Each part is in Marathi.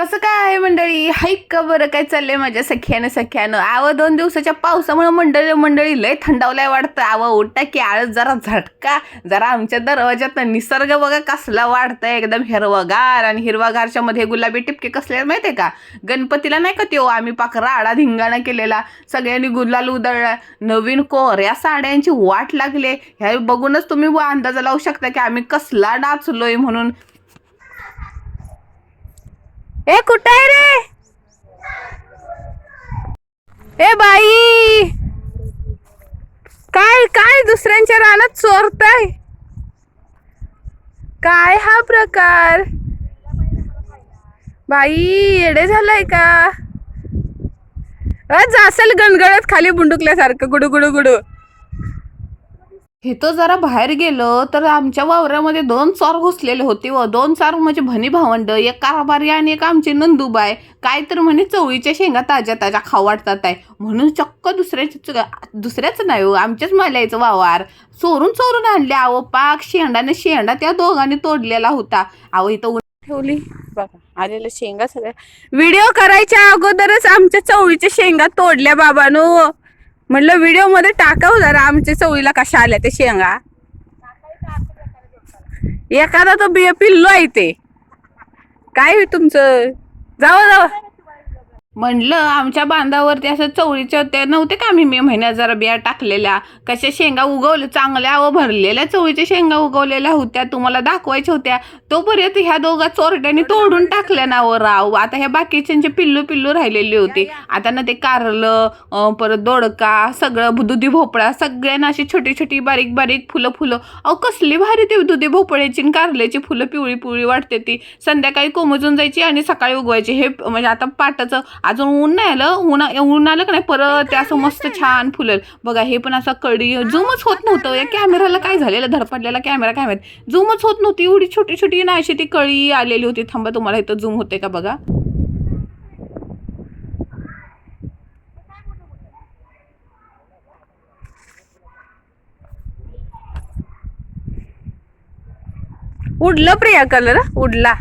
कसं काय आहे मंडळी? हाईक का बरं? काय चाललंय माझ्या सख्यानं सख्यानं? आव दोन दिवसाच्या पावसामुळे मंडळी मंडळी लय थंडावलाय वाटतं. आव उठा की आळस जरा झटका. जरा आमच्या दरवाजात निसर्ग बघा कसला वाढतंय. एकदम हिरवगार आणि हिरवागारच्या मध्ये गुलाबी टिपके कसले माहितीये का? गणपतीला नाही का त्यो? आम्ही पाक आडा धिंगाणा केलेला. सगळ्यांनी गुलाल उधळला. नवीन कोऱ्या साड्यांची वाट लागले. ह्या बघूनच तुम्ही अंदाजा लावू शकता की आम्ही कसला डाचलोय म्हणून. ए कुठं आहे रे? ए बाई! काय काय दुसऱ्यांच्या रानात चोरताय? काय हा प्रकार? बाई येडे झालाय का? जासल गणगणत खाली बुंडुकल्यासारखं गुडू गुडू गुडू. हे तर जरा बाहेर गेलो तर आमच्या वावरामध्ये दोन चोर घुसलेले होते व. दोन चार म्हणजे भनी भावंड एक कारभारी आणि एक आमची नंदूबाय काय तर म्हणे चवळीच्या शेंगा ताज्या ताज्या खाऊ वाटतात आहे. म्हणून चक्क दुसऱ्याच्या दुसऱ्याच नाही हो आमच्याच माल्याचं वावर. चोरून चोरून आणले अहो पाक शेंडाने शेंडा त्या दोघांनी तोडलेला होता. अहो इथं ठेवली. बघा आलेल्या शेंगा सगळ्या व्हिडिओ करायच्या अगोदरच आमच्या चवळीच्या शेंगा तोडल्या बाबानो. म्हटलं व्हिडिओमध्ये टाकाव जरा आमच्या चवळीला कशा आल्या ते शेंगा. एखादा तो बिया पिल्लो आहे ते. काय तुमचं? जावं जावं. म्हणलं आमच्या बांधावरती असं चवळीच्या त्या नव्हते का आम्ही मे महिन्यात जरा बिया टाकलेल्या? कशा शेंगा उगवल्या? चांगल्या व भरलेल्या चवळीच्या शेंगा उगवलेल्या होत्या. तुम्हाला दाखवायच्या होत्या. तोपर्यंत ह्या दोघा चोरट्यांनी तोडून टाकल्या ना व राव. आता ह्या बाकीच्यांचे पिल्लू पिल्लू राहिलेली होती. आता ना ते कारलं परत दोडका सगळं दुधी भोपळा सगळ्यांना अशी छोटी छोटी बारीक बारीक फुलं फुलं. अहो कसली भारी ते दुधी भोपळ्याची आणि कारल्याची फुलं पिवळी पिवळी वाटते ती. संध्याकाळी कोमजून जायची आणि सकाळी उगवायची. हे म्हणजे आता पाटाचं अजून ऊन नाही आलं. ऊन ऊन आलं का नाही परत ते असं मस्त छान फुलेल. बघा हे पण असं कडी झूमच होत नव्हतं. या कॅमेराला काय झालेलं? धडपडलेला कॅमेरा काय माहीत? झूमच होत नव्हती. एवढी छोटी छोटी ना अशी ती कळी आलेली होती. थांबा तुम्हाला इथं झूम होते का बघा? उडलं प्रिया कलर उडला.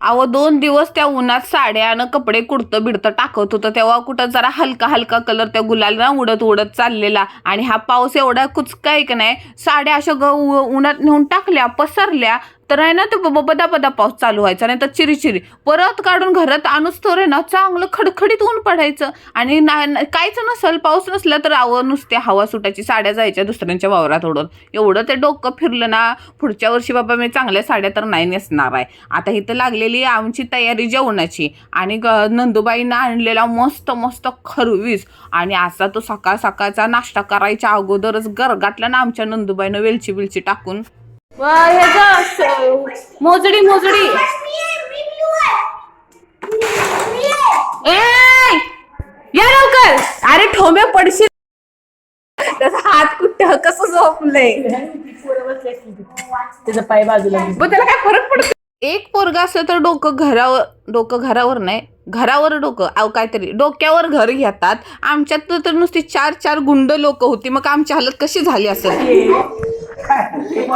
अहो दोन दिवस त्या उन्हात साड्या आणि कपडे कुडतं बिडतं टाकत होतं. तेव्हा कुठं जरा हलका हलका कलर त्या गुलाला उडत उडत चाललेला. आणि हा पाऊस एवढा कुचका आहे की नाही. साड्या अशा ग उन्हात नेऊन टाकल्या पसरल्या. तर आहे ना ते बदा बदा पाऊस चालू व्हायचा. नाही तर चिरीचिरी. परत काढून घरात आणूच तर आहे ना चांगलं खडखडीत ऊन पडायचं. आणि ना काहीच नसल पाऊस नसला तर आवं नुसते हवा सुटायची साड्या जायच्या दुसऱ्यांच्या वावरात ओढून. एवढं ते डोकं फिरलं ना पुढच्या वर्षी बाबा मी चांगल्या साड्या तर नाही नेसणार आहे. आता इथं लागलेली आहे आमची तयारी जेवणाची. आणि ग- नंदुबाईनं आणलेला मस्त मस्त खरवीस. आणि असा तो सकाळ सकाळचा नाश्ता करायच्या अगोदरच गरगाटला ना आमच्या नंदुबाईनं वेलची बिलची टाकून. ह्याचं मोजडी मोजडी. ए या लवकर. अरे ठोंबे पडशील. त्याचा हात कुठं? कसं झोपलंय? त्याचा पाय बाजूला. मग त्याला काय फरक पडतो एक पोरगा असलं तर डोकं घरावर डोकं घरावर नाही. घरावर डोकं. अव काहीतरी. डोक्यावर घर घेतात. आमच्यात तर नुसती चार चार गुंड लोक होती. मग आमची हालत कशी झाली असेल? ते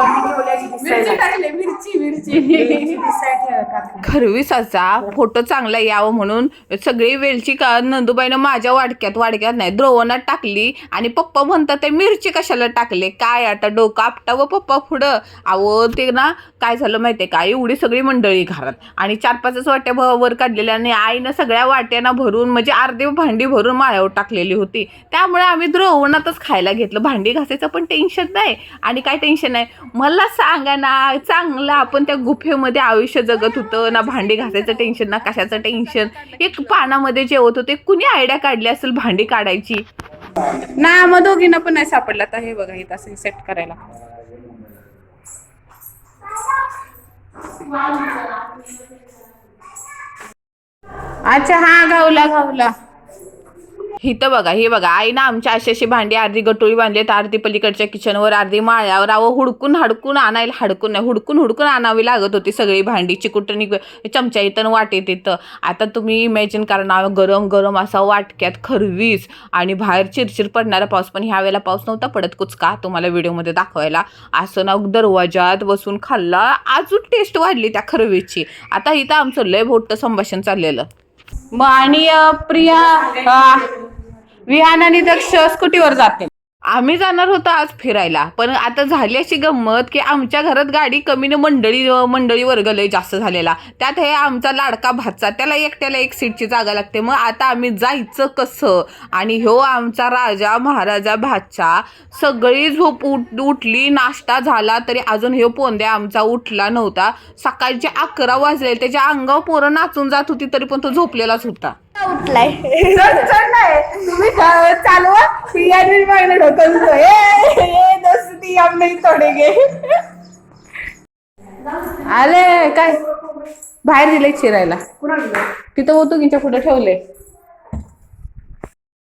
खरवीसाचा फोटो चांगला यावं म्हणून सगळी वेलची का नंदुबाईनं माझ्या वाडक्यात वाडक्यात नाही द्रोवणात टाकली आणि पप्पा म्हणतात ते मिरची कशाला टाकले? काय आता डोकं आपटावं पप्पा पुढं? अहो ते ना काय झालं माहितीये का? एवढी सगळी मंडळी घरात. आणि चार पाचच वाट्या वर काढलेल्या आणि आईनं सगळ्या वाट्यांना भरून म्हणजे अर्धी भांडी भरून माळ्यावर टाकलेली होती. त्यामुळे आम्ही द्रोवणातच खायला घेतलं. भांडी घासायचं पण टेन्शन नाही. आणि काय टेन्शन नाही. मला सांगा ना चांगलं आपण त्या गुफेमध्ये आयुष्य जगत होतं ना भांडी घासायचं टेन्शन ना कशाचं टेन्शन एक पानामध्ये जेवत होते कुणी आयडिया काढली असेल भांडी काढायची? ना मग दोघींना पण नाही सापडलं आता हे बघा इथं असं सेट करायला. अच्छा हा गावला गावला इथं बघा हे बघा. आईनं आमच्या अशी अशी भांडी अर्धी गटोळी बांधली तर अर्धी पलीकडच्या किचनवर अर्धी माळ्यावर. अहो हुडकून हडकून आणायला हडकून नाही हुडकून हुडकून आणावी लागत होती सगळी भांडी. चिकुटणी चमचा इथं वाटेत येतं आता तुम्ही इमॅजिन करा ना गरम गरम असा वाटक्यात खरवीस आणि बाहेर चिरचिर पडणारा पाऊस. पण ह्या वेळेला पाऊस नव्हता पडत कुचका तुम्हाला व्हिडिओमध्ये दाखवायला. असं ना दरवाजात बसून खाल्ला अजून टेस्ट वाढली त्या खरवीची. आता इथं आमचं लय मोठं संभाषण चाललेलं. मग आणि प्रिया अं, विहान आणि दक्ष स्कूटीवर जाते आम्ही जाणार होतो आज फिरायला पण आता झाली अशी गंमत की आमच्या घरात गाडी कमीने मंडळी मंडळी वर्ग लय जास्त झालेला. त्यात हे आमचा लाडका भातचा त्याला एकट्याला एक सीटची जागा लागते. मग आता आम्ही जायचं कसं? आणि ह्यो आमचा राजा महाराजा भातचा सगळी झोप उठ उठली नाश्ता झाला तरी अजून ह्यो पोंद्या आमचा उठला नव्हता. सकाळचे अकरा वाजले त्याच्या अंगावर पोरं नाचून जात होती तरी पण तो झोपलेलाच होता. उठलाय. तुम्ही चालवा पियानी मागणं ढकलतो ए ए, दोस्ती हम नहीं तोडेगे आले काय? बाहेर दिले चिरायला. तिथं होतो की पुढे ठेवले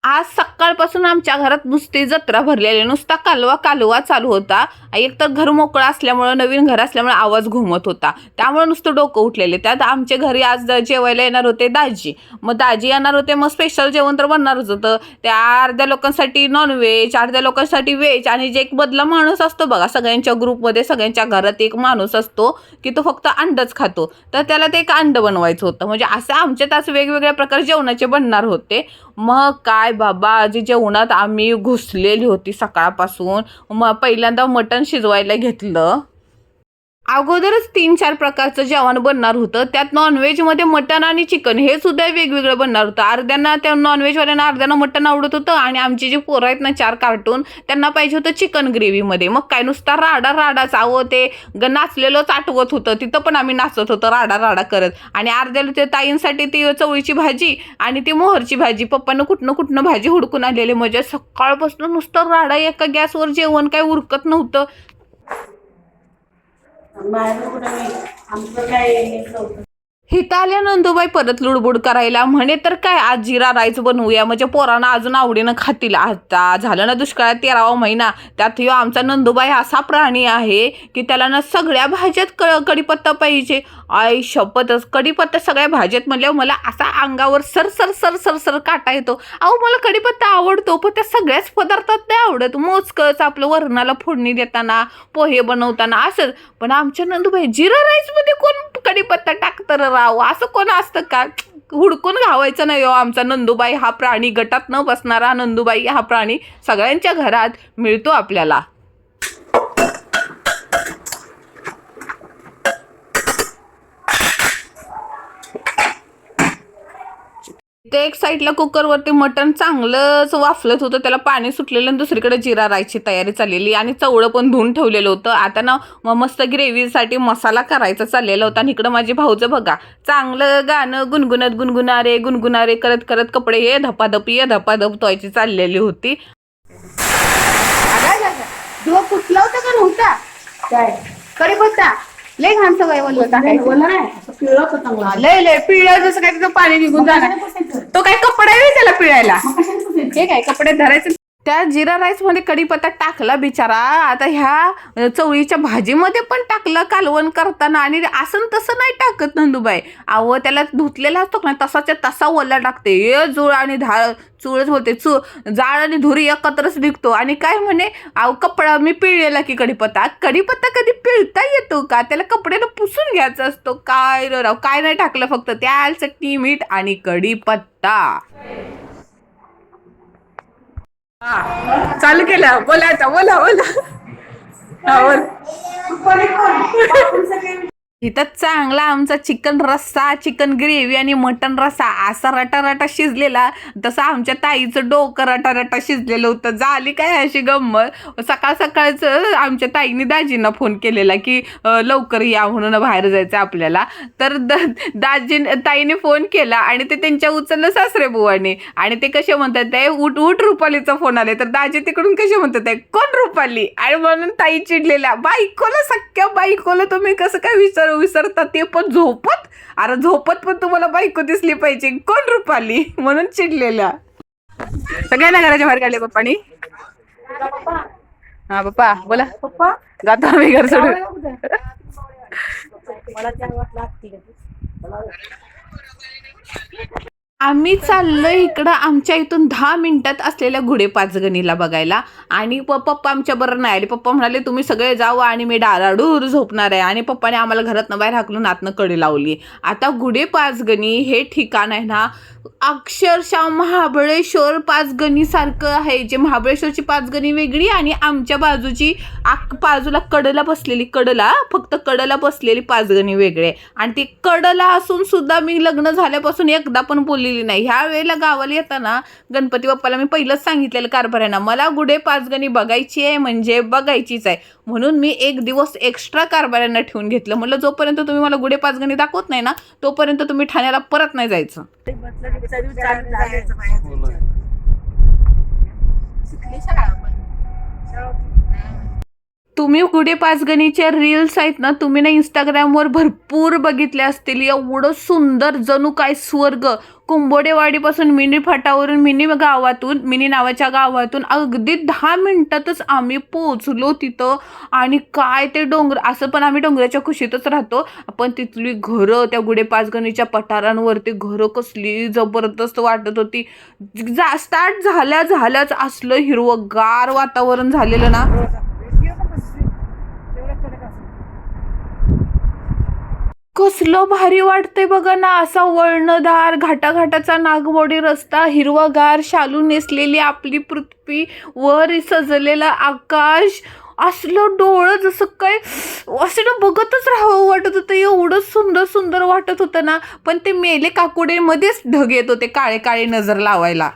आज सकाळपासून आमच्या घरात नुसती जत्रा भरलेली नुसता कालवा कालवा चालू होता. एक तर घर मोकळं असल्यामुळं नवीन घर असल्यामुळे आवाज घुमत होता. त्यामुळे नुसतं डोकं उठलेले. त्यात आमच्या घरी आज जेवायला येणार होते दाजी. मग दाजी येणार होते मग स्पेशल जेवण तर बनणारच होतं. त्या अर्ध्या लोकांसाठी नॉनव्हेज अर्ध्या लोकांसाठी व्हेज आणि जे एक बदला माणूस असतो बघा सगळ्यांच्या ग्रुपमध्ये सगळ्यांच्या घरात एक माणूस असतो की तो फक्त अंडच खातो. तर त्याला ते एक अंड बनवायचं होतं. म्हणजे असं आमच्यात असं वेगवेगळ्या प्रकार जेवणाचे बनणार होते. मग काय बाबा आजी जेवणात आम्ही घुसलेली होती सकाळपासून. मग पहिल्यांदा मटण शिजवायला घेतलं. अगोदरच तीन चार प्रकारचं जेवण बनणार होतं. त्यात नॉनव्हेजमध्ये मटण आणि चिकन हे सुद्धा वेगवेगळं बनणार होतं. अर्ध्यांना त्या नॉनव्हेजवाल्यांना अर्ध्यांना मटण आवडत होतं आणि आमचे जे पोरं आहेत ना चार कार्टून त्यांना पाहिजे होतं चिकन ग्रेव्हीमध्ये मग काय नुसता राडा राडाच आवं ते ग नाचलेलंच आठवत होतं. तिथं पण आम्ही नाचत होतो राडा राडा करत. आणि अर्ध्याला ते ताईंसाठी ती चवळीची भाजी आणि ती मोहरची भाजी पप्पानं कुठनं कुठनं भाजी हुडकून आलेली म्हणजे सकाळपासून नुसतं राडा एका गॅसवर जेवण काय उरकत नव्हतं. बाहेर कुठं नाही आमचं हिताल्या नंदूबाई परत लुडबुड करायला. म्हणे तर काय आज जिरा राईस बनवूया? म्हणजे पोरांना अजून आवडीनं खातील. आता झालं ना दुष्काळात तेरावा महिना. त्यात ह्यो आमचा नंदूबाई असा प्राणी आहे की त्याला ना सगळ्या भाज्यात क कडीपत्ता पाहिजे. आई शपथच कडीपत्ता सगळ्या भाज्यात म्हणल्यावर मला असा अंगावर सर सर सर सर सर काटा येतो. अहो मला कडीपत्ता आवडतो पण त्या सगळ्याच पदार्थात नाही आवडत. मोजकच आपलं वरणाला फोडणी देताना पोहे बनवताना असंच. पण आमच्या नंदूबाई जिरा राईसमध्ये कोण कडीपत्ता टाकतं राव असं कोण असतं का? हुडकून घावायचं नाही हो आमचा नंदूबाई हा प्राणी. गटात न बसणारा नंदूबाई हा प्राणी सगळ्यांच्या घरात मिळतो आपल्याला. ते एक साईडला कुकरवरती मटण चांगलंच वाफलत होतं. त्याला पाणी सुटलेलं आणि दुसरीकडे जिरा रायची तयारी चाललेली आणि चवळं पण धुवून ठेवलेलं होतं. आता ना मग मस्त ग्रेव्हीसाठी मसाला करायचा चाललेला होता आणि इकडं माझी भाऊचं बघा चांगलं गाणं गुणगुणत गुणगुणारे गुणगुणारे करत करत कपडे ये धपाधप ये धपाधप तोयची चाललेली होती. फुटला होता का नव्हता? काय? लय घाण सवय होतं लय लय पिळलं जसं काय तिथं पाणी निघून जाणार. तो काय कपडा आहे त्याला पिळायला. हे काय कपड्यात धरायचं त्या जिरा राईसमध्ये कढीपत्ता टाकला बिचारा. आता ह्या चवळीच्या भाजीमध्ये पण टाकलं कालवण करताना आणि असं तसं नाही टाकत नंदुबाई. अहो त्याला धुतलेला असतो ना तसाच्या तसा ओला टाकते. हे जुळ आणि धा चुळच होते. चु जाळ आणि धुरी एकत्रच निघतो. आणि काय म्हणे अहो कपडा मी पिळलेला की कढीपत्ता? कढीपत्ता कधी पिळता येतो का? त्याला कपड्याला पुसून घ्यायचा असतो. काय राव काय नाही टाकलं फक्त. त्या चटणी मीठ आणि कढीपत्ता. चालू केलं. बोला आता. बोला बोला. हा, बोल. इथं चांगला आमचा चिकन रस्सा चिकन ग्रेव्ही आणि मटन रस्सा असा रटा रटा शिजलेला. तसं आमच्या ताईचं डोकं रटा रटा शिजलेलं होतं. झाली काय अशी गंमत? सकाळ सकाळचं आमच्या ताईने दाजींना फोन केलेला की लवकर या म्हणून बाहेर जायचं आपल्याला. तर द दाजी ताईने फोन केला आणि ते त्यांच्या उचललं सासरे बुवाने. आणि ते कसे म्हणतात ते उठ उठ रुपालीचा फोन आले तर दाजी तिकडून कसे म्हणतात आहे कोण रुपाली? आणि म्हणून ताई चिडलेल्या बायकोला सख्या बायकोला तुम्ही कसं काय विचार विसरता ते पण झोपत? अरे झोपत पण तुम्हाला बायको दिसली पाहिजे. कोण रुपाली? म्हणून चिडलेल्या. सगळ्यांना घराच्या बाहेर काढले पप्पानी. हा पप्पा बोला. पप्पा? जातो आम्ही घर सोडून. आम्ही चाललोय इकडं आमच्या इथून दहा मिनिटात असलेल्या घोडे पाचगणीला बघायला. आणि प- पप्पा आमच्या बरोबर नाही आले. पप्पा म्हणाले तुम्ही सगळे जाऊ आणि मी डाराडूर झोपणार आहे. आणि पप्पाने आम्हाला घरातनं बाहेर हाकलून आतनं कडी लावली. आता घुडे पाचगणी हे ठिकाण आहे ना अक्षरशः महाबळेश्वर पाचगणीसारखं आहे. जे महाबळेश्वरची पाचगणी वेगळी आणि आमच्या बाजूची आक बाजूला कडला बसलेली कडला फक्त कडला बसलेली पाचगणी वेगळे आणि ती कडला असून सुद्धा मी लग्न झाल्यापासून एकदा पण बोललेली नाही. ह्या वेळेला गावाला येताना गणपती बाप्पाला मी पहिलंच सांगितलेलं कारभाऱ्यांना मला गुढे पाचगणी बघायची आहे म्हणजे बघायचीच आहे. म्हणून मी एक दिवस एक्स्ट्रा कारभाऱ्यांना ठेवून घेतलं. म्हटलं जोपर्यंत तुम्ही मला गुढे पाचगणी दाखवत नाही ना तोपर्यंत तुम्ही ठाण्याला परत नाही जायचं. तुम्ही गुढे पाचगणीचे रील्स आहेत ना तुम्ही ना इंस्टाग्रामवर भरपूर बघितले असतील. एवढं सुंदर जणू काय स्वर्ग. कुंबोडेवाडीपासून मिनी फाटावरून मिनी गावातून मिनी नावाच्या गावातून अगदी दहा मिनटातच आम्ही पोहोचलो तिथं. आणि काय ते डोंगर असं पण आम्ही डोंगराच्या खुशीतच राहतो. पण तिथली घरं त्या गुढे पाचगणीच्या पठारांवरती घरं कसली जबरदस्त वाटत होती. जा स्टार्ट झाल्या झाल्याच असलं हिरवंगार वातावरण झालेलं ना. कसलं भारी वाटतंय बघा ना असा वळणदार घाटाघाटाचा नागमोडी रस्ता हिरवागार शालू नेसलेली आपली पृथ्वी वर सजलेलं आकाश असलं डोळं जसं काय असं ना बघतच राहावं वाटत होतं. एवढं सुंदर सुंदर वाटत होतं ना. पण ते मेले काकुडे मध्येच ढग येत होते काळे काळे नजर लावायला.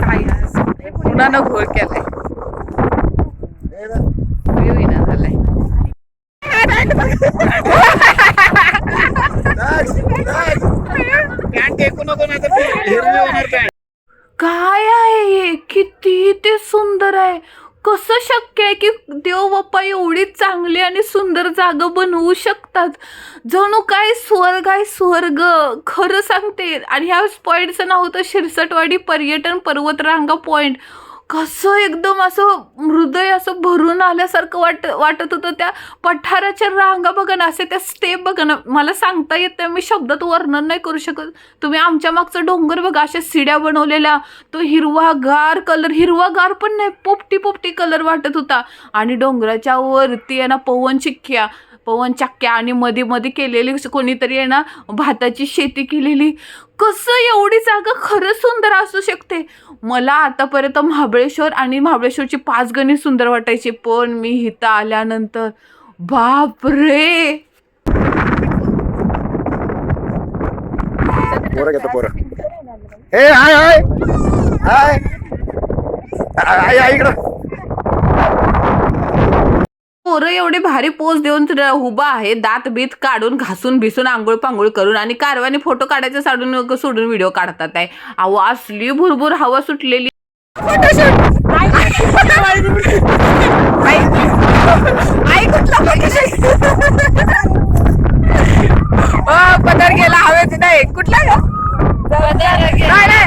काय घोळ केलाय होईना झालाय काय आहे हे किती ते सुंदर आहे कसं शक्य आहे की देव बाप्पा एवढी चांगली आणि सुंदर जागा बनवू शकतात. जणू काय स्वर्ग आहे स्वर्ग खरं सांगते. आणि ह्या पॉईंटचं नाव होतं शिरसटवाडी पर्यटन पर्वतरांगा पॉईंट कसं एकदम असं हृदय असं भरून आल्यासारखं वाट वाटत होतं त्या पठाराच्या रांगा बघा ना असे त्या स्टेप बघा ना. मला सांगता येत नाही मी शब्दात वर्णन नाही करू शकत. तुम्ही आमच्या मागचं डोंगर बघा अशा सिड्या बनवलेल्या. तो हिरवागार कलर हिरवागार पण नाही पोपटी पोपटी कलर वाटत होता. आणि डोंगराच्या वरती आहे ना पवन चिक्क्या. पवन चक्क्या आणि मध्ये मध्ये केलेली कोणीतरी आहे ना भाताची शेती केलेली. कसं एवढी जागा खरंच सुंदर असू शकते? मला आतापर्यंत महाबळेश्वर आणि महाबळेश्वरची पाच गणी सुंदर वाटायची पण मी इथं आल्यानंतर बापरे! पोरं घेतो पोरं. हे हाय हाय! हाय! इकडं. पोरं एवढे भारी पोज देऊन उभा आहे दात बीत काढून घासून भिसून आंघोळ पांघोळ करून आणि कारवाने फोटो काढायचे साडून सोडून व्हिडिओ काढतात आहे. अहो असली भुरभुर हवा सुटलेली पदर गेला हवेत नाही कुठला ग? नाही, नाही.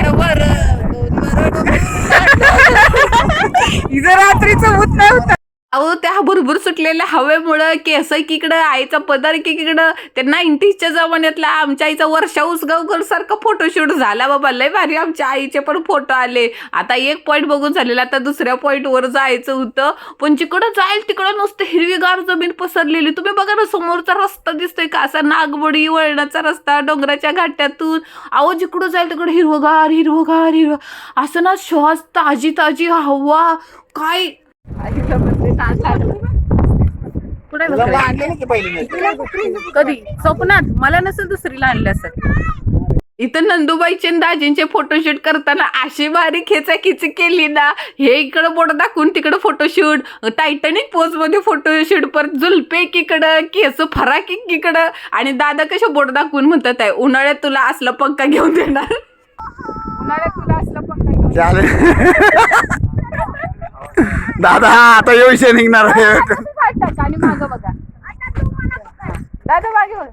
हिचं रात्रीचं भूत नाही होत अहो त्या हवेमुळं की हवेमुळं केस एकीकडं आईचा पदर एकीकडं ते नाईन्टीजच्या जमान्यातला आमच्या आईचा वर्षा उसगावकर सारखं फोटोशूट झाला बाबा. लय भारी आमच्या आईचे पण फोटो आले. आता एक पॉईंट बघून झालेला आता दुसऱ्या पॉईंटवर जायचं होतं. पण जिकडं जाईल तिकडं नुसतं हिरवीगार जमीन पसरलेली. तुम्ही बघा ना समोरचा रस्ता दिसतोय का? असा नागबडी वळणाचा रस्ता डोंगराच्या घाट्यातून अहो जिकडं जाईल तिकडं हिरवगार हिरवगार हिरव असं ना श्वास ताजी ताजी हवा. काय? कुठे कधी? स्वप्नात? मला नसेल दुसरीला आणलं असं. इथं नंदुबाईचे आणि दाजींचे फोटोशूट करताना अशी भारी खेचा खिची केली ना. हे इकडं बोट दाखवून तिकडं फोटोशूट टायटॅनिक पोजमध्ये फोटोशूट परत जुलपे एकीकडं केस फराक एकीकडं. आणि दादा कशा बोट दाखवून म्हणतात आहे उन्हाळ्यात तुला असला पंखा घेऊन देणार. उन्हाळ्यात तुला असलं चालेल. दादा आता ये विषय निघणार आहे. आणि मागं बघा. दादा मागे बघ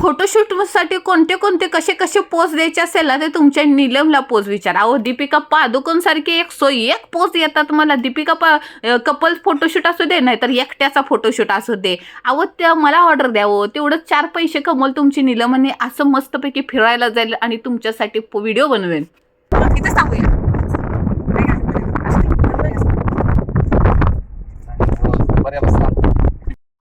फोटोशूटसाठी कोणते कोणते कसे कसे पोज द्यायचे असेल ना ते तुमच्या निलमला पोज विचारा. अहो दीपिका पादुकोण सारखी एक सो एक पोज येतात मला. दीपिका पा कपल फोटोशूट असू दे नाही तर एकट्याचा फोटोशूट असू दे. अहो त्या मला ऑर्डर द्यावं तेवढं चार पैसे कमवल तुमची निलम आणि असं मस्तपैकी फिरायला जाईल आणि तुमच्यासाठी व्हिडिओ इथंच थांबूया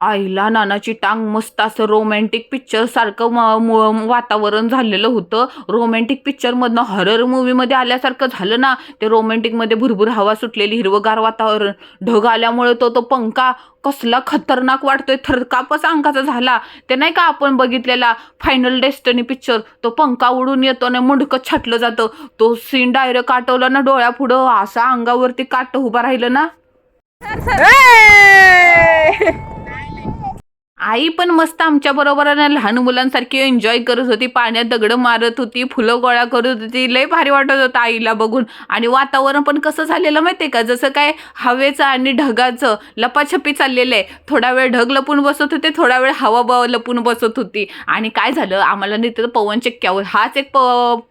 आईला नानाची टांग मस्त असं रोमॅन्टिक पिक्चर सारखं म- वातावरण झालेलं होतं. रोमॅन्टिक पिक्चरमधनं हरर मूवीमध्ये आल्यासारखं झालं ना. ते रोमॅन्टिकमध्ये भुरभुर हवा सुटलेली हिरवगार वातावरण ढग आल्यामुळे तो तो पंखा कसला खतरनाक वाटतोय थरकापच अंगाचा झाला. ते नाही का आपण बघितलेला फायनल डेस्टनी पिक्चर तो पंखा उडून येतो आणि मुंडकं छाटलं जातं. तो सीन डायरेक्ट काटवला ना डोळ्यापुढं असा अंगावरती काट उभा राहिलं ना. आई पण मस्त आमच्या बरोबर लहान मुलांसारखी एन्जॉय करत होती. पाण्यात दगड मारत होती फुलं गोळा करत होती. लय भारी वाटत होतं आईला बघून. आणि वातावरण पण कसं झालेलं माहिती आहे का? जसं काय हवेचं आणि ढगाचं लपाछपी चाललेलं आहे. थोडा वेळ ढग लपून बसत होते थोडा वेळ हवा ब लपून बसत होती. आणि काय झालं? आम्हाला नाही तर पवन चक्क्यावर. हाच एक प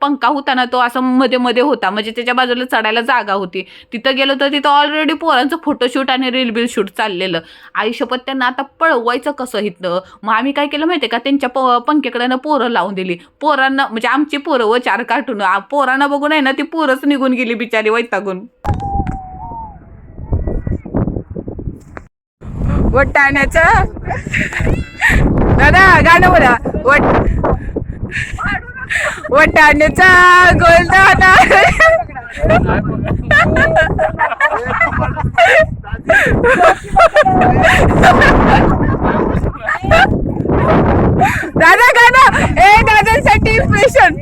पंखा होता ना तो असं मध्ये मध्ये होता. म्हणजे त्याच्या बाजूला चढायला जागा होती. तिथं गेलो तर तिथं ऑलरेडी पोरांचं फोटोशूट आणि रील बिल शूट चाललेलं. आई शपथ त्यांना आता पळवायचं कसं? इथं मग आम्ही काय केलं माहितीये का? त्यांच्या प पंख्याकडे पोरं लावून दिली. पोरांना म्हणजे आमची पोरं व चार कार्टून. पोरांना बघून आहे ना ती पोरच निघून गेली बिचारी वैतागून. वटाण्याचं दादा गाणं बोला. वट वटाण्याचा गोल दादा गाणं ए दादांसाठी इम्प्रेशन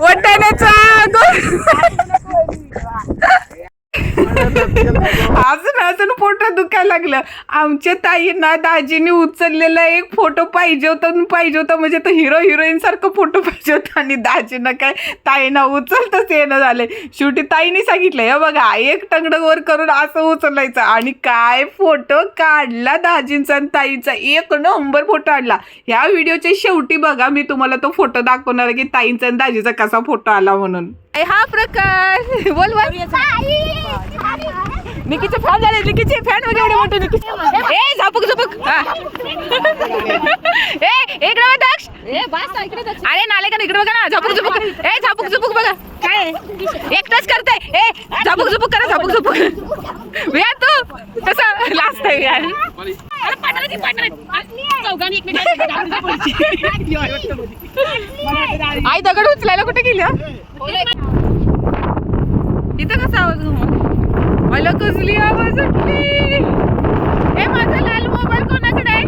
वटाण्याचा गोल अजून फोटो दुखायला लागलं. आमच्या ताईंना दाजीने उचललेला एक फोटो पाहिजे होता आणि पाहिजे होता म्हणजे तो हिरो हिरोईन सारखं फोटो पाहिजे होता आणि दाजीनं काय ताईंना उचलतच येणं झालंय शेवटी ताईने सांगितलं हे बघा एक टंगड वर करून असं उचलायचं आणि काय फोटो काढला दाजींचा आणि ताईंचा. एक नंबर फोटो काढला ह्या व्हिडिओच्या शेवटी बघा मी तुम्हाला तो फोटो दाखवणार आहे की ताईंचा आणि दाजीचा कसा फोटो आला म्हणून. ए, हा प्रकार. बोल बोल. निकीचे फॅन झाले निकीचे फॅन म्हणजे एवढे मोठे निकीचे ए झापक झपक. ए इकडे बघ दक्ष. अरे नाले का इकडे बघा ना. झापक झपक. ए झापक झपक बघा. काय? एकटाच करताय ए झापक झपक करा झापक झपक. या तू. कसं लास्ट आहे यार आई दगड उचलायला कुठे गेली? इथं कसा आवाज मला कसली आवाज उठली? हे माझा लाल मोबाईल कोणाकडे आहे?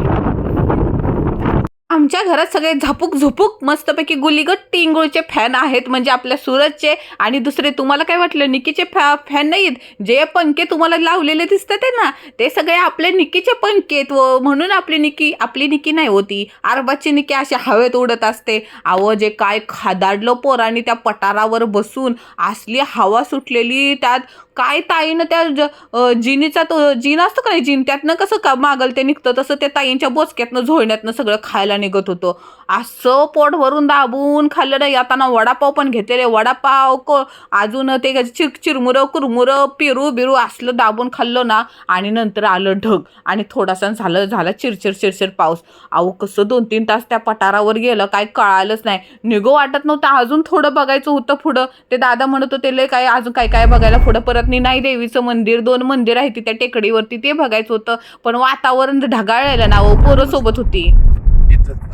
आमच्या घरात सगळे झापूक झुपूक मस्तपैकी गुलीगट टिंगूळचे फॅन आहेत म्हणजे आपल्या सूरजचे आणि दुसरे तुम्हाला काय वाटलं निकीचे फॅ फॅन नाहीत. जे पंखे तुम्हाला लावलेले दिसतात आहे ना ते सगळे आपले निकीचे पंखे आहेत व म्हणून आपली निकी आपली निकी नाही होती. अरबाची निकी अशी हवेत उडत असते. आवं जे काय खादाडलं पोराने त्या पटारावर बसून असली हवा सुटलेली त्यात काय ताईनं त्या ज- जिनीचा तो जीन असतो का नाही जीन? त्यातनं कसं का मागल ते निघतं? तसं त्या ताईंच्या बोचक्यातनं झोळण्यातनं सगळं खायला निघत होतं. असं पोट भरून दाबून खाल्लं नाही आता ना वडापाव पण घेतलेले वडापाव को अजून ते चिर चिरमुरं कुरमुरं पेरू बिरू असलं दाबून खाल्लं ना आणि नंतर आलं ढग. आणि थोडासा झालं झाला चिरचिर चिरचिर पाऊस. अहो कसं दोन तीन तास त्या पठारावर गेलं. काय कळालंच नाही. निघो वाटत नव्हतं. अजून थोडं बघायचं होतं पुढं. ते दादा म्हणत होते लय काय अजून काय काय बघायला पुढं परत नाही. देवीचं मंदिर दोन मंदिर आहे ती त्या टेकडीवरती. ते बघायचं होतं. पण वातावरण ढगाळलेलं ना अहो पोरं सोबत होती.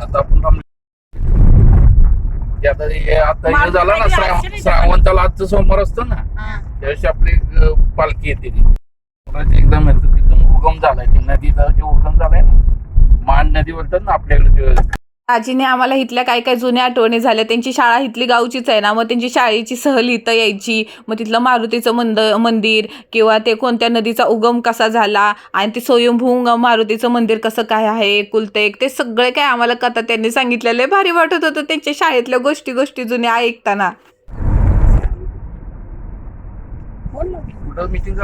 आता आपण ते आता हे आता हे झालं ना श्रावण श्रावणताला आजचं सोमवार असतो ना त्यावेळेस आपली पालखी येते कोणाची एकदम येतं तिथून उगम झालाय ते नदीचा जो उगम झालाय ना मान नदी बोलतात ना आपल्याकडे आजीने आम्हाला इथल्या काय काय जुन्या आठवणी झाल्या. त्यांची शाळा इथली गावचीच आहे ना. मग त्यांची शाळेची सहल इथं यायची. मग तिथलं मारुतीचं मंद मंदिर किंवा ते कोणत्या नदीचा उगम कसा झाला आणि ते स्वयंभू मारुतीचं मंदिर कसं काय आहे कुलते ते सगळे काय आम्हाला कथा त्यांनी सांगितलेलं भारी वाटत होतं त्यांच्या शाळेतल्या गोष्टी गोष्टी जुन्या ऐकताना. कुठं मिटिंग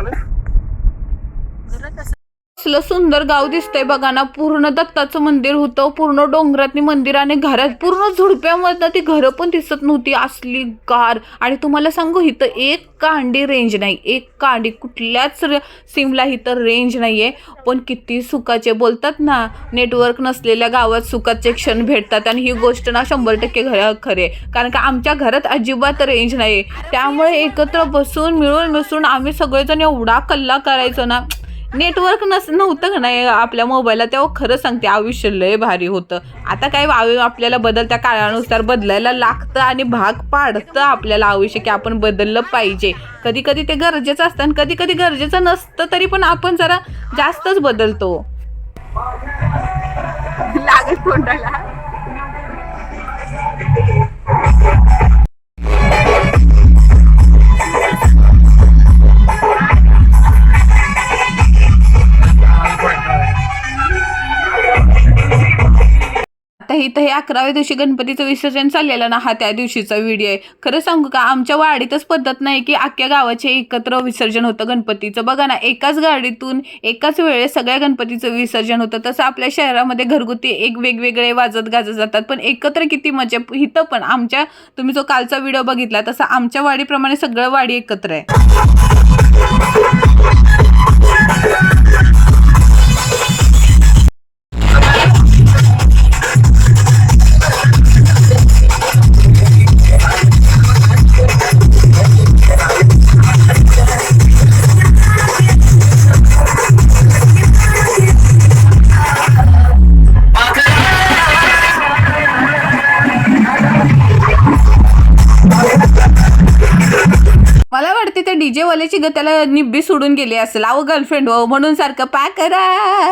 असलं सुंदर गाव दिसतंय बघा ना. पूर्ण दत्ताचं मंदिर होतं पूर्ण डोंगरातनी मंदिर आणि घरात पूर्ण झुडप्यामधनं ती घरं पण दिसत नव्हती. असली गार. आणि तुम्हाला सांगू इथं एक कांडी रेंज नाही. एक कांडी कुठल्याच र- सिमला इथं रेंज नाही आहे पण किती सुखाचे बोलतात ना नेटवर्क नसलेल्या गावात सुखाचे क्षण भेटतात. आणि ही गोष्ट ना शंभर टक्के घर खरे. कारण का आमच्या घरात अजिबात रेंज नाही त्यामुळे एकत्र बसून मिळून मिसळून आम्ही सगळेजण एवढा कल्ला करायचो ना नेटवर्क नस नव्हतं का नाही आपल्या मोबाईलला तेव्हा खरं सांगते आयुष्य लय भारी होतं. आता काय आयु- आपल्याला बदलत्या काळानुसार बदलायला लागतं आणि भाग पाडतं आपल्याला आयुष्य की आपण बदललं पाहिजे. कधी कधी ते गरजेचं असतं आणि कधी कधी गरजेचं नसतं तरी पण आपण जरा जास्तच बदलतो. लागत तोंडाला. आता इथं हे अकराव्या दिवशी गणपतीचं विसर्जन चाललेलं ना हा त्या दिवशीचा व्हिडिओ आहे. खरं सांगू का आमच्या वाडीतच पद्धत नाही की अख्ख्या गावाचे एकत्र विसर्जन होतं गणपतीचं. बघा ना एकाच गाडीतून एकाच वेळेस सगळ्या गणपतीचं विसर्जन होतं. तसं आपल्या शहरामध्ये घरगुती एक वेगवेगळे वाजत गाजत जातात. पण एकत्र किती मजा इथं पण आमच्या तुम्ही जो कालचा व्हिडिओ बघितला तसं आमच्या वाडीप्रमाणे सगळं वाडी एकत्र आहे. súper वाटते त्या डीजे वाल्याची ग त्याला निब्बी सोडून गेली असेल. अहो गर्लफ्रेंड हो म्हणून सारखं पा करा.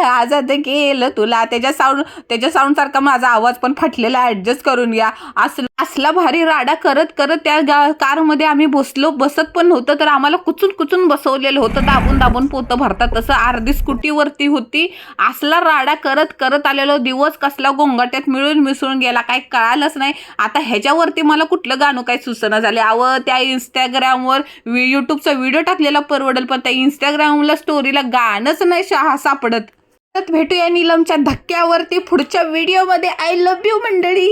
आजाद केलं तुला. त्याच्या साऊंड त्याच्या साऊंड सारखा माझा आवाज पण फाटलेला ॲडजस्ट करून घ्या. असला असला भारी राडा करत करत त्या गा कारमध्ये आम्ही बसलो. बसत पण नव्हतं तर आम्हाला कुचून कुचून बसवलेलं होतं. दाबून दाबून पोतं भरतात. तसं अर्धी स्कूटीवरती होती. असला राडा करत करत आलेलो. दिवस कसला गोंगाट्यात मिळून मिसळून गेला. काय कळालंच नाही. आता ह्याच्यावरती मला कुठलं गाणं काय सुचना झाले. अव त्या इंस्टाग्रामवर व्हिडिओ युट्यूबचा व्हिडिओ टाकलेला परवडेल पण त्या इंस्टाग्रामला स्टोरीला गाणंच नाही शहा सापडत. परत भेटूया नीलमच्या धक्क्यावरती पुढच्या व्हिडिओमध्ये. आय लव्ह यू मंडळी.